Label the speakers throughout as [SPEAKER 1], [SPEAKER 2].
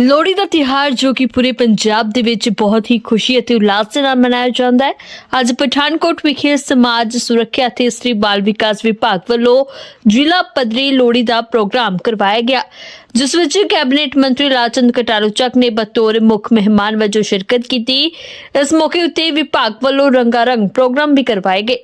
[SPEAKER 1] ਲੋਹੜੀ ਦਾ ਤਿਹਾਰ ਜੋ ਕਿ ਪੂਰੇ ਪੰਜਾਬ ਦੇ ਵਿੱਚ ਬਹੁਤ ਹੀ ਖੁਸ਼ੀ ਅਤੇ ਉਲਾਸ ਨਾਲ ਮਨਾਇਆ ਜਾਂਦਾ ਹੈ। ਅੱਜ ਪਠਾਨਕੋਟ ਵਿਖੇ ਸਮਾਜ ਸੁਰੱਖਿਆ ਅਤੇ ਇਸਤਰੀ ਬਾਲ ਵਿਕਾਸ ਵਿਭਾਗ ਵੱਲੋਂ ਜ਼ਿਲ੍ਹਾ ਪੱਧਰੀ ਲੋਹੜੀ ਦਾ ਪ੍ਰੋਗਰਾਮ ਕਰਵਾਇਆ ਗਿਆ, ਜਿਸ ਵਿੱਚ ਕੈਬਨਿਟ ਮੰਤਰੀ ਰਾਜਚੰਦ ਕਟਾਰੂ ਚੱਕ ਨੇ ਬਤੌਰ ਮੁੱਖ ਮਹਿਮਾਨ ਵਜੋਂ ਸ਼ਿਰਕਤ ਕੀਤੀ। ਇਸ ਮੌਕੇ ਉੱਤੇ ਵਿਭਾਗ ਵੱਲੋਂ ਰੰਗਾਰੰਗ ਪ੍ਰੋਗਰਾਮ ਵੀ ਕਰਵਾਏ ਗਏ।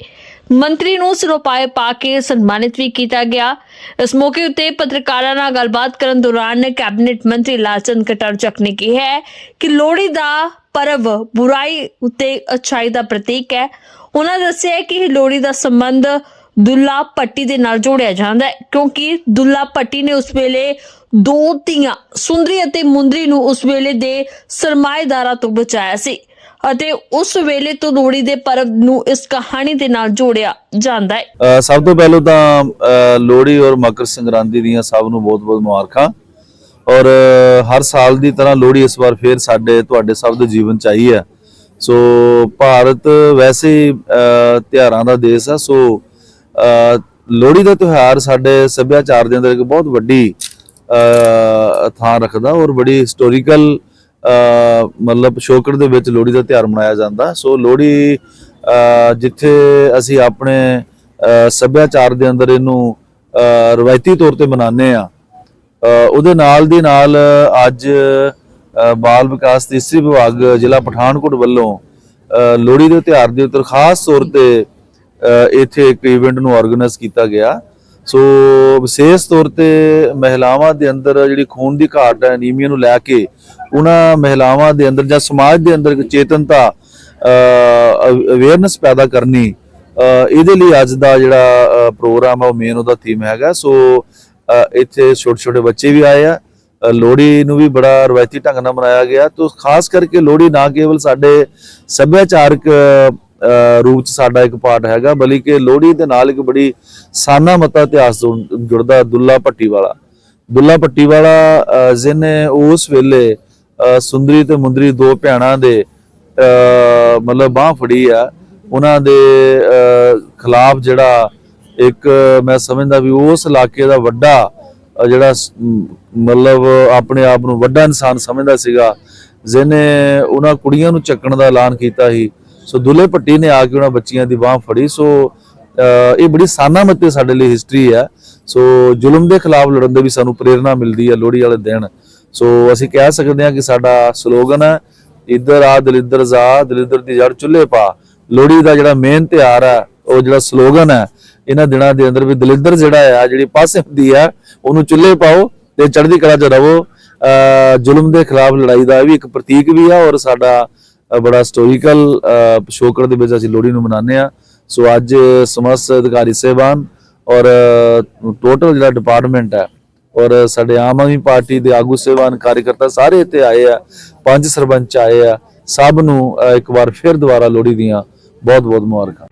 [SPEAKER 1] ਮੰਤਰੀ ਨੂੰ ਸਰੋਪਾਏ ਪਾ ਕੇ ਸਨਮਾਨਿਤ ਵੀ ਕੀਤਾ ਗਿਆ। ਇਸ ਮੌਕੇ ਉੱਤੇ ਪੱਤਰਕਾਰਾਂ ਨਾਲ ਗੱਲਬਾਤ ਕਰਨ ਦੌਰਾਨ ਕੈਬਨਿਟ ਮੰਤਰੀ ਲਾਲਚੰਦ ਕਟਾਰਚੱਕ ਨੇ ਕਿਹਾ ਹੈ ਕਿ ਲੋਹੜੀ ਦਾ ਪਰਵ ਬੁਰਾਈ ਉੱਤੇ ਅਛਾਈ ਦਾ ਪ੍ਰਤੀਕ ਹੈ। ਉਹਨਾਂ ਦੱਸਿਆ ਕਿ ਲੋਹੜੀ ਦਾ ਸੰਬੰਧ ਦੁੱਲਾ ਪੱਟੀ ਦੇ ਨਾਲ ਜੋੜਿਆ ਜਾਂਦਾ ਹੈ, ਕਿਉਂਕਿ ਦੁੱਲਾ ਪੱਟੀ ਨੇ ਉਸ ਵੇਲੇ ਦੋ ਧੀਆਂ, ਸੁੰਦਰੀ ਅਤੇ ਮੁੰਦਰੀ ਨੂੰ ਉਸ ਵੇਲੇ ਦੇ ਸਰਮਾਏਦਾਰਾਂ ਤੋਂ ਬਚਾਇਆ ਸੀ। ਅਤੇ ਉਸ ਵੇਲੇ ਤੋਂ ਲੋਹੜੀ ਦੇ ਪਰਬ ਨੂੰ ਇਸ ਕਹਾਣੀ ਦੇ ਨਾਲ ਜੋੜਿਆ ਜਾਂਦਾ ਹੈ।
[SPEAKER 2] ਸਭ ਤੋਂ ਪਹਿਲਾਂ ਤਾਂ ਲੋਹੜੀ ਔਰ ਮਕਰ ਸੰਕ੍ਰਾਂਤੀ ਦੀਆਂ ਸਭ ਨੂੰ ਬਹੁਤ-ਬਹੁਤ ਮੁਬਾਰਕਾਂ। ਔਰ ਹਰ ਸਾਲ ਦੀ ਤਰ੍ਹਾਂ ਲੋਹੜੀ ਇਸ ਵਾਰ ਫੇਰ ਸਾਡੇ ਤੁਹਾਡੇ ਸਭ ਦੇ ਜੀਵਨ ਚ ਆਈ ਹੈ। ਸੋ ਭਾਰਤ ਵੈਸੇ ਹੀ ਤਿਉਹਾਰਾਂ ਦਾ ਦੇਸ਼ ਹੈ ਸੋ ਅ, ਲੋਹੜੀ ਦਾ ਤਿਉਹਾਰ ਸਾਡੇ ਸੱਭਿਆਚਾਰ ਦੇ ਅੰਦਰ ਇੱਕ ਬਹੁਤ ਵੱਡੀ ਅ, ਥਾਂ ਰੱਖਦਾ ਔਰ ਬੜੀ ਹਿਸਟੋਰੀਕਲ ਮਤਲਬ ਪਿਛੋਕੜ ਦੇ ਵਿੱਚ ਲੋਹੜੀ ਦਾ ਤਿਉਹਾਰ ਮਨਾਇਆ ਜਾਂਦਾ। ਸੋ ਲੋਹੜੀ ਜਿੱਥੇ ਅਸੀਂ ਆਪਣੇ ਸੱਭਿਆਚਾਰ ਦੇ ਅੰਦਰ ਇਹਨੂੰ ਰਵਾਇਤੀ ਤੌਰ ਤੇ ਮਨਾਉਂਦੇ ਆ ਉਹਦੇ ਨਾਲ ਦੀ ਨਾਲ ਅੱਜ ਬਾਲ ਵਿਕਾਸ ਤੇ ਇਸਤਰੀ ਵਿਭਾਗ ਜ਼ਿਲ੍ਹਾ ਪਠਾਨਕੋਟ ਵੱਲੋਂ ਲੋਹੜੀ ਦੇ ਤਿਉਹਾਰ ਦੇ ਉੱਤੇ ਖਾਸ ਤੌਰ ਤੇ ਇੱਥੇ ਇੱਕ ਇਵੈਂਟ ਨੂੰ ਆਰਗੇਨਾਈਜ਼ ਕੀਤਾ ਗਿਆ। ਸੋ ਵਿਸ਼ੇਸ਼ ਤੌਰ ਤੇ ਮਹਿਲਾਵਾਂ ਦੇ ਅੰਦਰ ਜਿਹੜੀ ਖੂਨ ਦੀ ਘਾਟ ਹੈ, ਅਨੀਮੀਆ ਨੂੰ ਲੈ ਕੇ ਉਹਨਾਂ ਮਹਿਲਾਵਾਂ ਦੇ ਅੰਦਰ ਜਾਂ ਸਮਾਜ ਦੇ ਅੰਦਰ ਇੱਕ ਚੇਤਨਤਾ ਅਵੇਅਰਨੈਸ ਪੈਦਾ ਕਰਨੀ ਇਹਦੇ ਲਈ ਅੱਜ ਦਾ ਜਿਹੜਾ ਪ੍ਰੋਗਰਾਮ ਆ, ਉਹ ਮੇਨ ਉਹਦਾ ਥੀਮ ਹੈਗਾ। ਸੋ ਇੱਥੇ ਛੋਟੇ ਛੋਟੇ ਬੱਚੇ ਵੀ ਆਏ ਆ। ਲੋਹੜੀ ਨੂੰ ਵੀ ਬੜਾ ਰਵਾਇਤੀ ਢੰਗ ਨਾਲ ਮਨਾਇਆ ਗਿਆ। ਤੋਂ, ਖਾਸ ਕਰਕੇ ਲੋਹੜੀ ਨਾ ਕੇਵਲ ਸਾਡੇ ਸੱਭਿਆਚਾਰਕ ਰੂਪ ਚ ਸਾਡਾ ਇੱਕ ਪਾਠ ਹੈਗਾ ਬਲਕਿ ਲੋਹੜੀ ਦੇ ਨਾਲ ਇੱਕ ਬੜੀ ਸਾਨਾ ਮਤਾ ਇਤਿਹਾਸ ਜੁੜਦਾ ਦੁੱਲਾ ਭੱਟੀ ਵਾਲਾ। ਦੁੱਲਾ ਭੱਟੀ ਵਾਲਾ ਜਿਹਨੇ ਉਸ ਵੇਲੇ ਸੁੰਦਰੀ ਤੇ ਮੁੰਦਰੀ ਦੋ ਭੈਣਾਂ ਦੇ ਅ, ਮਤਲਬ ਬਾਹ ਫੜੀ ਆ ਉਹਨਾਂ ਦੇ ਅ, ਖਿਲਾਫ ਜਿਹੜਾ ਇੱਕ ਮੈਂ ਸਮਝਦਾ ਵੀ ਉਸ ਇਲਾਕੇ ਦਾ ਵੱਡਾ ਜਿਹੜਾ ਮਤਲਬ ਆਪਣੇ ਆਪ ਨੂੰ ਵੱਡਾ ਇਨਸਾਨ ਸਮਝਦਾ ਸੀਗਾ ਜਿਹਨੇ ਉਹਨਾਂ ਕੁੜੀਆਂ ਨੂੰ ਚੱਕਣ ਦਾ ਐਲਾਨ ਕੀਤਾ ਸੀ। ਸੋ ਦੁੱਲੇ ਭੱਟੀ ਨੇ ਆ ਕੇ ਉਹਨਾਂ ਬੱਚੀਆਂ ਦੀ ਬਾਹ ਫੜੀ। ਸੋ ਇਹ ਬੜੀ ਸਾਨਾ ਸਾਡੇ ਲਈ ਹਿਸਟਰੀ ਹੈ ਸੋ ਜ਼ੁਲਮ ਦੇ ਖਿਲਾਫ ਲੜਨ ਦੇ ਵੀ ਸਾਨੂੰ ਪ੍ਰੇਰਣਾ ਮਿਲਦੀ ਹੈ ਲੋਹੜੀ ਵਾਲੇ ਦਿਨ। ਸੋ ਅਸੀਂ ਕਹਿ ਸਕਦੇ ਹਾਂ ਕਿ ਸਾਡਾ ਸਲੋਗਨ ਹੈ ਇੱਧਰ ਆ ਦਲਿੱਦਰ ਜਾ ਦਲਿੱਦਰ ਦੀ ਜੜ ਚੁੱਲ੍ਹੇ ਪਾ। ਲੋਹੜੀ ਦਾ ਜਿਹੜਾ ਮੇਨ ਤਿਉਹਾਰ ਹੈ ਉਹ ਜਿਹੜਾ ਸਲੋਗਨ ਹੈ ਇਹਨਾਂ ਦਿਨਾਂ ਦੇ ਅੰਦਰ ਵੀ ਦਲਿੱਦਰ ਜਿਹੜਾ ਆ ਜਿਹੜੀ ਪਾਸੇ ਹੁੰਦੀ ਹੈ ਉਹਨੂੰ ਚੁੱਲ੍ਹੇ ਪਾਓ ਤੇ ਚੜ੍ਹਦੀ ਕਲਾ 'ਚ ਰਹੋ ਅ, ਜ਼ੁਲਮ ਦੇ ਖਿਲਾਫ ਲੜਾਈ ਦਾ ਇਹ ਵੀ ਇੱਕ ਪ੍ਰਤੀਕ ਵੀ ਹੈ ਔਰ ਸਾਡਾ ਬੜਾ ਹਿਸਟੋਰੀਕਲ ਪਿਛੋਕੜ ਦੇ ਵਿੱਚ ਅਸੀਂ ਲੋਹੜੀ ਨੂੰ ਮਨਾਉਂਦੇ ਆ ਸੋ ਅੱਜ ਸਮਸਤ ਅਧਿਕਾਰੀ ਸਹਿਬਾਨ ਔਰ ਟੋਟਲ ਜਿਹੜਾ ਡਿਪਾਰਟਮੈਂਟ ਹੈ, ਔਰ ਸਾਡੇ ਆਮ ਆਦਮੀ ਪਾਰਟੀ ਦੇ ਆਗੂ ਸਹਿਬਾਨ, ਕਾਰਜਕਰਤਾ ਸਾਰੇ ਇੱਥੇ ਆਏ ਆ, ਪੰਜ ਸਰਪੰਚ ਆਏ ਆ, ਸਭ ਨੂੰ ਇੱਕ ਵਾਰ ਫਿਰ ਦੁਬਾਰਾ ਲੋਹੜੀ ਦੀਆਂ ਬਹੁਤ ਬਹੁਤ ਮੁਬਾਰਕਾਂ।